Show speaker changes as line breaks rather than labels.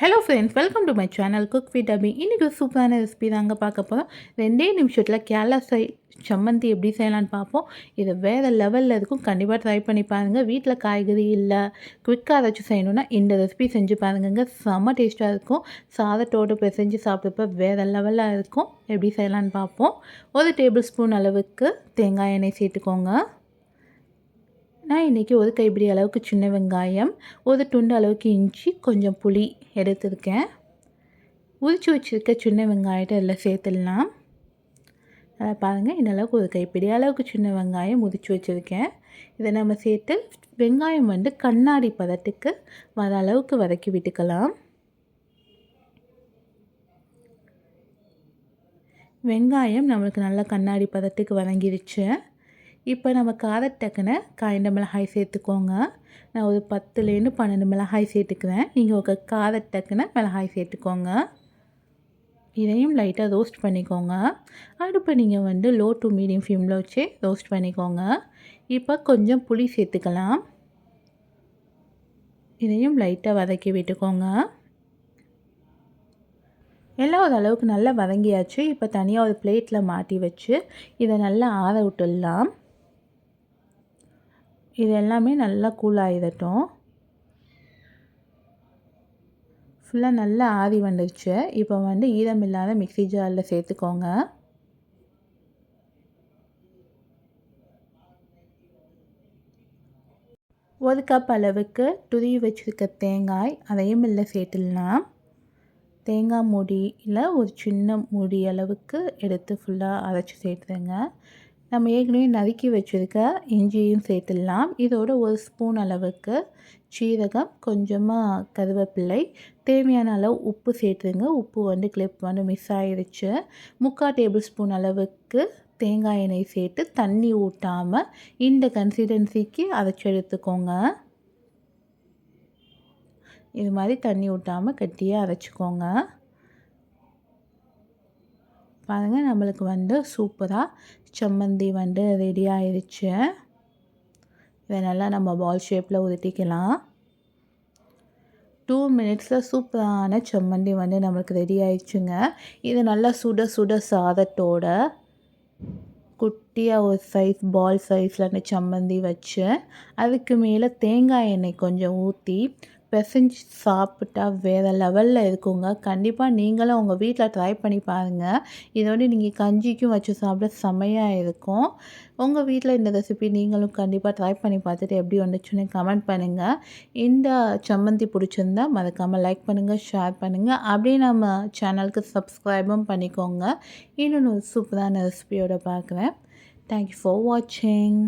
Hello friends welcome to my channel cook with Abhi இன்றைக்கி ஒரு சூப்பரான ரெசிபி தாங்க பார்க்க போகிறோம் ரெண்டே நிமிஷத்தில் கேரளா சை சம்மந்தி எப்படி செய்யலான்னு பார்ப்போம். இது வேறு லெவலில் இருக்கும். கண்டிப்பாக ட்ரை பண்ணி பாருங்கள் வீட்டில் காய்கறி இல்லை குவிக்காக ஏதாச்சும் செய்யணுன்னா இந்த ரெசிபி செஞ்சு பாருங்கங்க. செம்ம டேஸ்ட்டாக இருக்கும். சாதத்தோடு பிசைஞ்சு சாப்பிட்றப்ப வேறு லெவலில் இருக்கும். எப்படி செய்யலான்னு பார்ப்போம். ஒரு டேபிள் ஸ்பூன் அளவுக்கு தேங்காய் எண்ணெய் சேர்த்துக்கோங்க. நான் இன்றைக்கி ஒரு கைப்பிடி அளவுக்கு சின்ன வெங்காயம் ஒரு துண்டு அளவுக்கு இஞ்சி கொஞ்சம் புளி எடுத்துருக்கேன். உரிச்சு வச்சுருக்க சின்ன வெங்காயத்தை எல்லாம் சேர்த்துடலாம். அதை பாருங்கள் இந்த அளவுக்கு ஒரு கைப்பிடி அளவுக்கு சின்ன வெங்காயம் உரிச்சு வச்சுருக்கேன். இதை நம்ம சேர்த்து வெங்காயம் வந்து கண்ணாடி பதத்துக்கு வர அளவுக்கு வதக்கி விட்டுக்கலாம். வெங்காயம் நம்மளுக்கு நல்லா கண்ணாடி பதத்துக்கு வதங்கிருச்சு. இப்போ நம்ம காரத்தக்கன காய்ந்த மிளகாய் சேர்த்துக்கோங்க. நான் ஒரு பத்துலேருந்து பன்னெண்டு மிளகாய் சேர்த்துக்கிறேன். நீங்கள் ஒரு காரத்தக்கன மிளகாய் சேர்த்துக்கோங்க. இதையும் லைட்டாக ரோஸ்ட் பண்ணிக்கோங்க. அடுப்பை நீங்கள் வந்து லோ டு மீடியம் ஃப்ளேமில் வச்சு ரோஸ்ட் பண்ணிக்கோங்க. இப்போ கொஞ்சம் புளி சேர்த்துக்கலாம். இதையும் லைட்டாக வதக்கி விட்டுக்கோங்க. எல்லாம் ஒரு அளவுக்கு நல்லா வதங்கியாச்சு. இப்போ தனியாக ஒரு பிளேட்டில் மாட்டி வச்சு இதை நல்லா ஆற விட்டுடலாம். இது எல்லாமே நல்லா கூல் ஆகிடட்டும் ஃபுல்லாக நல்லா ஆறி வந்துடுச்சு இப்போ வந்து ஈரம் இல்லாத மிக்சி ஜாரில் சேர்த்துக்கோங்க. ஒரு கப் அளவுக்கு துருவி வச்சுருக்க தேங்காய் அதையும் இல்லை சேர்த்துடலாம். தேங்காய் மூடியில் ஒரு சின்ன மூடி அளவுக்கு எடுத்து ஃபுல்லாக அரைச்சி சேர்த்துருங்க நம்ம ஏற்கனவே நறுக்கி வச்சுருக்க இஞ்சியும் சேர்த்துடலாம். இதோட ஒரு ஸ்பூன் அளவுக்கு சீரகம் கொஞ்சமாக கருவேப்பிள்ளை தேவையான அளவு உப்பு சேர்த்துருங்க. உப்பு வந்து கிளிப் வந்து மிஸ் ஆயிடுச்சு முக்கால் டேபிள் ஸ்பூன் அளவுக்கு தேங்காய் எண்ணெய் சேர்த்து தண்ணி ஊட்டாமல் இந்த கன்சிஸ்டன்சிக்கு அரைச்சி எடுத்துக்கோங்க. இது மாதிரி தண்ணி ஊட்டாமல் கட்டியாக அரைச்சிக்கோங்க. பாருங்கள் நம்மளுக்கு வந்து சூப்பராக சம்மந்தி வந்து ரெடி ஆயிடுச்சு இதை நல்லா நம்ம பால் ஷேப்பில் உருட்டிக்கலாம். டூ மினிட்ஸில் சூப்பரான சம்மந்தி வந்து நம்மளுக்கு ரெடி ஆயிடுச்சுங்க இது நல்லா சுட சுட சாதத்தோட குட்டியாக ஒரு சைஸ் பால் சைஸில் அந்த சம்மந்தி வச்சு அதுக்கு மேலே தேங்காய் எண்ணெய் கொஞ்சம் ஊற்றி பிசைஞ்சு சாப்பிட்டா வேறு லெவலில் இருக்குங்க. கண்டிப்பாக நீங்களும் உங்கள் வீட்டில் ட்ரை பண்ணி பாருங்கள் இதோடு நீங்கள் கஞ்சிக்கும் வச்சு சாப்பிட செம்மையாக இருக்கும். உங்கள் வீட்டில் இந்த ரெசிபி நீங்களும் கண்டிப்பாக ட்ரை பண்ணி பார்த்துட்டு எப்படி வந்துச்சுன்னு கமெண்ட் பண்ணுங்கள் இந்த சம்மந்தி பிடிச்சிருந்தா மறக்காமல் லைக் பண்ணுங்கள் ஷேர் பண்ணுங்கள் அப்படியே நம்ம சேனலுக்கு சப்ஸ்கிரைபும் பண்ணிக்கோங்க. இன்னொன்று சூப்பரான ரெசிபியோட பார்க்குறேன். தேங்க்யூ ஃபார் வாட்சிங்